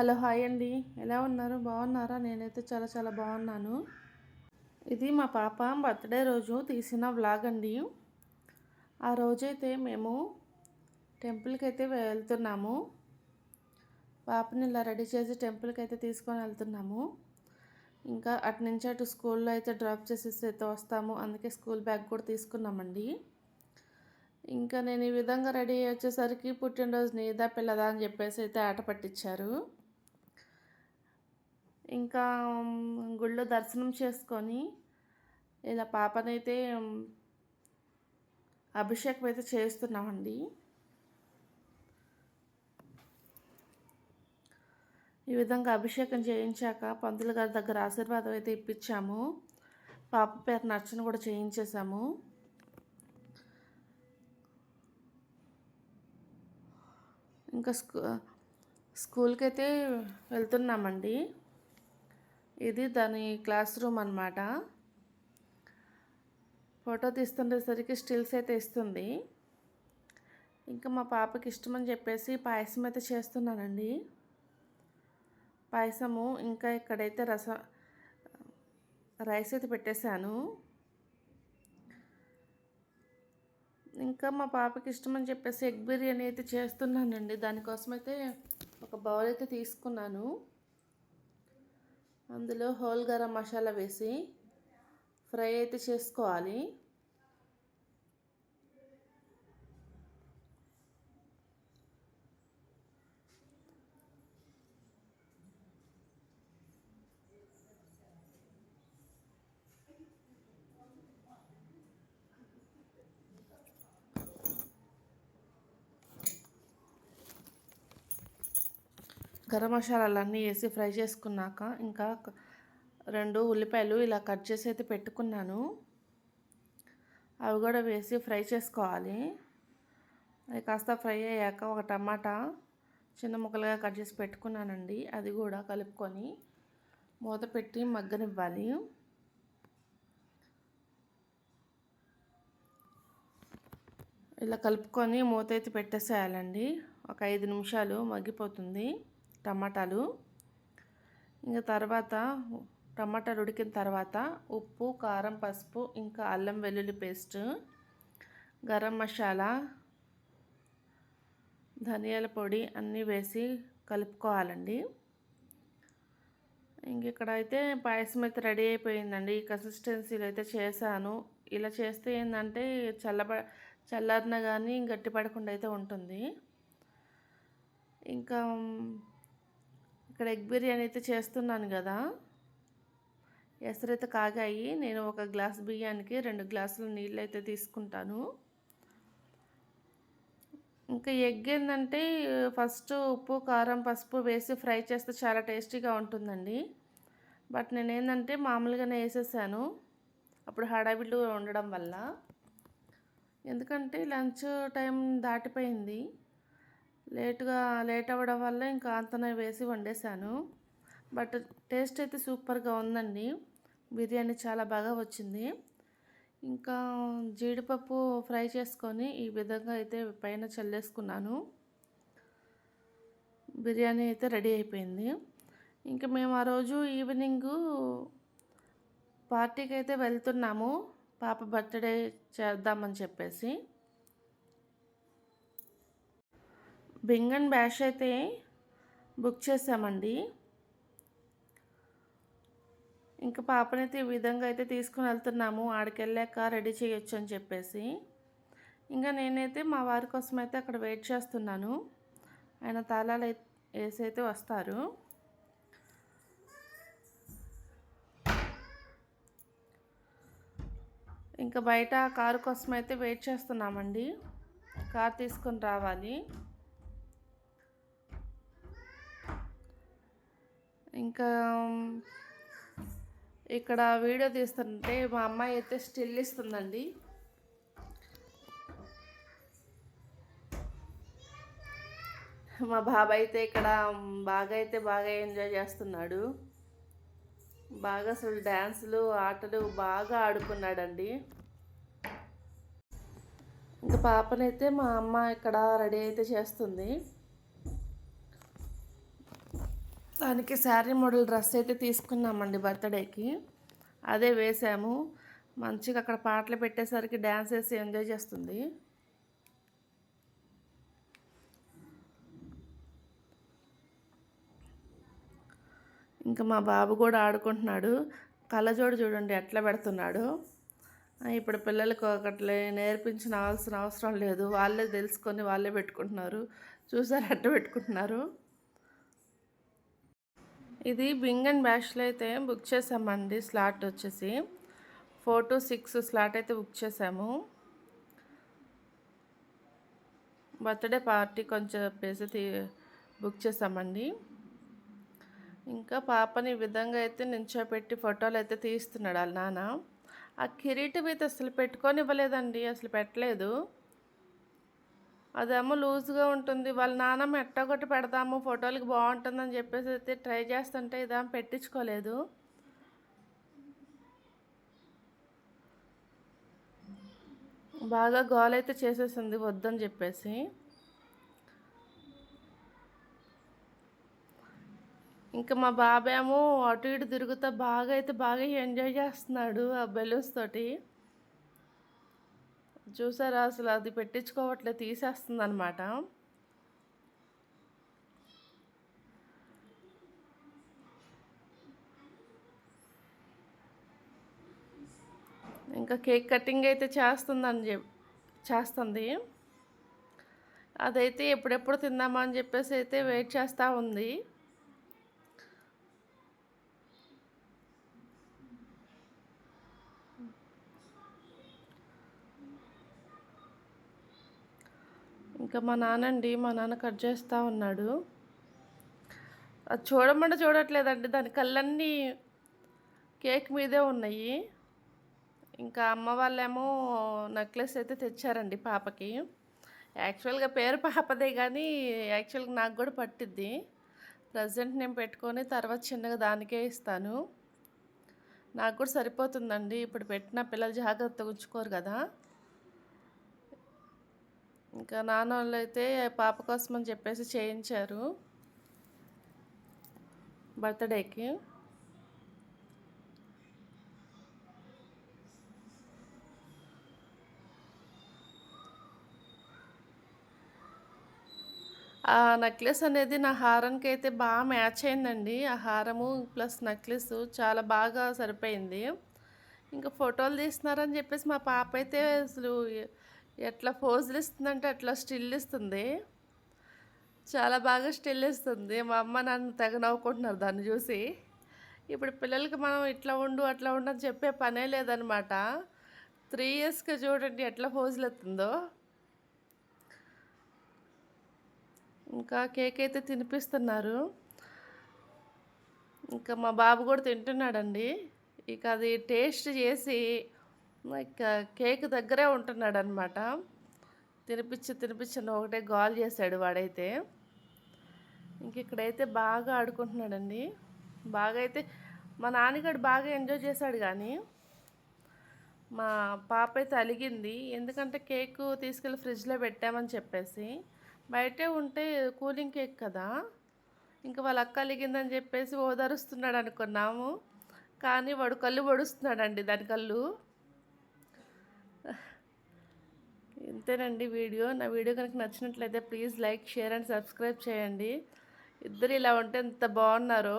Hello hi అండి. ఎలా ఉన్నారు? బాగున్నారా? నేనైతే చాలా చాలా బాగున్నాను. ఇది మా పాప బర్త్డే రోజు తీసిన వ్లాగ్ అండి. ఆ రోజైతే మేము టెంపుల్కి అయితే వెళ్తున్నాము. పాపని ఇలా రెడీ చేసి టెంపుల్కి అయితే తీసుకొని వెళ్తున్నాము. ఇంకా అటు నుంచి అటు స్కూల్లో అయితే డ్రాప్ చేసేసి అయితే వస్తాము. అందుకే స్కూల్ బ్యాగ్ కూడా తీసుకున్నామండి. ఇంకా నేను ఈ విధంగా రెడీ వచ్చేసరికి పుట్టినరోజు నీదా పిల్లదా అని చెప్పేసి అయితే ఆట పట్టించారు. ఇంకా గుళ్ళో దర్శనం చేసుకొని ఇలా పాపనైతే అభిషేకం అయితే చేస్తున్నామండి. ఈ విధంగా అభిషేకం చేయించాక పంతులు గారి దగ్గర ఆశీర్వాదం అయితే ఇప్పించాము. పాప పేరు నర్చన కూడా చేయించేసాము ఇంకా స్కూ స్కూల్కి అయితే వెళ్తున్నామండి. ఇది దాని క్లాస్ రూమ్ అనమాట ఫోటో తీస్తుండేసరికి స్టిల్స్ అయితే ఇస్తుంది. ఇంకా మా పాపకి ఇష్టమని చెప్పేసి పాయసం అయితే చేస్తున్నానండి. పాయసము ఇంకా ఇక్కడైతే రసం రైస్ అయితే పెట్టేశాను. ఇంకా మా పాపకి ఇష్టమని చెప్పేసి ఎగ్ బిర్యానీ అయితే చేస్తున్నానండి. దానికోసమైతే ఒక బౌల్ అయితే తీసుకున్నాను. అందులో హోల్ గరం మసాలా వేసి ఫ్రై అయితే చేసుకోవాలి. గరం మసాలాలన్నీ వేసి ఫ్రై చేసుకున్నాక ఇంకా రెండు ఉల్లిపాయలు ఇలా కట్ చేసి అయితే పెట్టుకున్నాను. అవి కూడా వేసి ఫ్రై చేసుకోవాలి. అది కాస్త ఫ్రై అయ్యాక ఒక టమాటా చిన్న ముక్కలుగా కట్ చేసి పెట్టుకున్నానండి. అది కూడా కలుపుకొని మూత పెట్టి మగ్గనివ్వాలి. ఇలా కలుపుకొని మూత అయితే పెట్టేసేయాలండి. ఒక ఐదు నిమిషాలు మగ్గిపోతుంది. టమాటాలు. ఇంకా తర్వాత టమాటాలు ఉడికిన తర్వాత ఉప్పు కారం పసుపు ఇంకా అల్లం వెల్లుల్లి పేస్ట్ గరం మసాలా ధనియాల పొడి అన్నీ వేసి కలుపుకోవాలండి. ఇంక ఇక్కడ అయితే పాయసం అయితే రెడీ అయిపోయిందండి. ఈ కన్సిస్టెన్సీలో అయితే చేశాను. ఇలా చేస్తే ఏంటంటే చల్లబ చల్లారిన కానీ గట్టిపడకుండా అయితే ఉంటుంది. ఇంకా ఇక్కడ ఎగ్ బిర్యానీ అయితే చేస్తున్నాను కదా. ఎసరైతే కాగాయి నేను ఒక గ్లాస్ బియ్యానికి రెండు గ్లాసులు నీళ్ళు అయితే తీసుకుంటాను. ఇంకా ఎగ్ ఏంటంటే ఫస్ట్ ఉప్పు కారం పసుపు వేసి ఫ్రై చేస్తే చాలా టేస్టీగా ఉంటుందండి. బట్ నేను ఏంటంటే మామూలుగానే వేసేసాను. అప్పుడు హడావిడిలో ఉండడం వల్ల. ఎందుకంటే లంచ్ టైం దాటిపోయింది. లేటుగా లేట్ అవ్వడం వల్ల ఇంకా అంతనే వేసి వండేసాను బట్ టేస్ట్ అయితే సూపర్గా ఉందండి. బిర్యానీ చాలా బాగా వచ్చింది. ఇంకా జీడిపప్పు ఫ్రై చేసుకొని ఈ విధంగా అయితే పైన చల్లేసుకున్నాను. బిర్యానీ అయితే రెడీ అయిపోయింది. ఇంకా మేము ఆ రోజు ఈవినింగ్ పార్టీకి అయితే వెళ్తున్నాము. పాప బర్త్డే చేద్దామని చెప్పేసి. బింగన్ బ్యాష్ అయితే బుక్ చేసామండి. ఇంకా పాపనైతే ఈ విధంగా అయితే తీసుకుని వెళ్తున్నాము. ఆడికి వెళ్ళాక రెడీ చేయొచ్చు అని చెప్పేసి. ఇంకా నేనైతే మా వారి కోసం అయితే అక్కడ వెయిట్ చేస్తున్నాను. ఆయన తాళాలు వేసి అయితే వస్తారు. ఇంకా బయట కారు కోసం అయితే వెయిట్ చేస్తున్నామండి. కార్ తీసుకొని రావాలి. ఇంకా ఇక్కడ వీడియో తీస్తుంటే మా అమ్మాయి అయితే స్టిల్ ఇస్తుందండి. మా బాబాయ్ అయితే ఇక్కడ బాగా అయితే బాగా ఎంజాయ్ చేస్తున్నాడు. బాగా అసలు డ్యాన్సులు ఆటలు బాగా ఆడుకున్నాడండి. ఇంకా పాపనైతే మా అమ్మ ఇక్కడ రెడీ అయితే చేస్తుంది. దానికి శారీ మోడల్ డ్రెస్ అయితే తీసుకున్నామండి బర్త్డేకి. అదే వేసాము. మంచిగా అక్కడ పాటలు పెట్టేసరికి డ్యాన్స్ వేసి ఎంజాయ్ చేస్తుంది. ఇంకా మా బాబు కూడా ఆడుకుంటున్నాడు. కళ్ళజోడు చూడండి ఎట్లా పెడుతున్నాడు. ఇప్పుడు పిల్లలకు ఒకట్లే నేర్పించిన అవసరం లేదు. వాళ్ళే తెలుసుకొని వాళ్ళే పెట్టుకుంటున్నారు. చూసారు ఎట్ట పెట్టుకుంటున్నారు? ఇది బింగ్ అండ్ బ్యాష్లో అయితే బుక్ చేసామండి స్లాట్ వచ్చేసి ఫోర్ టు సిక్స్ స్లాట్ అయితే బుక్ చేసాము బర్త్డే పార్టీ కొంచెం చెప్పేసి బుక్ చేసామండి ఇంకా పాపని ఈ విధంగా అయితే నించోపెట్టి ఫోటోలు అయితే తీస్తున్నాడు వాళ్ళ నాన్న. ఆ కిరీటం అయితే అసలు పెట్టుకొని ఇవ్వలేదండి అసలు పెట్టలేదు. అదేమో లూజ్గా ఉంటుంది. వాళ్ళ నాన్నమ్మ ఎట్టొకటి పెడతాము ఫోటోలకి బాగుంటుందని చెప్పేసి అయితే ట్రై చేస్తుంటే ఇదేమో పెట్టించుకోలేదు. బాగా గోలైతే చేసేసింది వద్దని చెప్పేసి. ఇంకా మా బాబేమో అటు ఇటు తిరుగుతా బాగా అయితే బాగా ఎంజాయ్ చేస్తున్నాడు ఆ బెలూన్స్ తోటి. చూసారా? అసలు అది పెట్టించుకోవట్లే తీసేస్తుంది అనమాట ఇంకా కేక్ కటింగ్ అయితే చేస్తుందని చెప్ చేస్తుంది. అదైతే ఎప్పుడెప్పుడు తిందామా అని చెప్పేసి అయితే వెయిట్ చేస్తూ ఉంది. ఇంకా మా నాన్నండి మా నాన్న కట్ చేస్తూ ఉన్నాడు. అది చూడమంటే చూడట్లేదండి. దాని కళ్ళన్నీ కేక్ మీదే ఉన్నాయి. ఇంకా అమ్మ వాళ్ళేమో నెక్లెస్ అయితే తెచ్చారండి పాపకి. యాక్చువల్గా పేరు పాపదే కానీ యాక్చువల్గా నాకు కూడా పట్టిద్ది. ప్రజెంట్ నేను పెట్టుకొని తర్వాత చిన్నగా దానికే ఇస్తాను. నాకు కూడా సరిపోతుందండి. ఇప్పుడు పెట్టిన పిల్లలు జాగ్రత్తగా ఉంచుకోరు కదా. ఇంకా నాన్న వాళ్ళు అయితే పాప కోసం అని చెప్పేసి చేయించారు బర్త్డేకి. ఆ నెక్లెస్ అనేది నా హారానికి అయితే బాగా మ్యాచ్ అయిందండి. ఆ హారము ప్లస్ నెక్లెస్ చాలా బాగా సరిపోయింది. ఇంకా ఫోటోలు తీస్తున్నారని చెప్పేసి మా పాప అయితే అసలు ఎట్లా పోజులు ఇస్తుందంటే అట్లా స్టిల్ ఇస్తుంది. చాలా బాగా స్టిల్ ఇస్తుంది. మా అమ్మ నన్ను తెగ నవ్వుకుంటున్నారు దాన్ని చూసి. ఇప్పుడు పిల్లలకి మనం ఇట్లా ఉండు అట్లా ఉండు అని చెప్పే పనే లేదనమాట త్రీ ఇయర్స్కి చూడండి ఎట్లా పోజులు ఎత్తుందో. ఇంకా కేక్ అయితే తినిపిస్తున్నారు. ఇంకా మా బాబు కూడా తింటున్నాడండి. ఇక అది టేస్ట్ చేసి కేక్ దగ్గరే ఉంటున్నాడు అనమాట తినిపించి తినిపించిన ఒకటే గాల్ చేశాడు వాడైతే. ఇంక ఇక్కడైతే బాగా ఆడుకుంటున్నాడండి. బాగా అయితే మా నాన్నగాడు బాగా ఎంజాయ్ చేశాడు కానీ మా పాప అయితే అలిగింది. ఎందుకంటే కేక్ తీసుకెళ్ళి ఫ్రిడ్జ్లో పెట్టామని చెప్పేసి బయటే ఉంటే కూలింగ్ కేక్ కదా ఇంకా వాళ్ళ అక్క అలిగిందని చెప్పేసి ఓదరుస్తున్నాడు అనుకున్నాము. కానీ వాడు కళ్ళు పొడుస్తున్నాడండి దాని కళ్ళు. ఇంతేనండి వీడియో. నా వీడియో కనుక నచ్చినట్లయితే please like share and subscribe చేయండి. ఇద్దరు ఇలా ఉంటే ఎంత బాగున్నారో.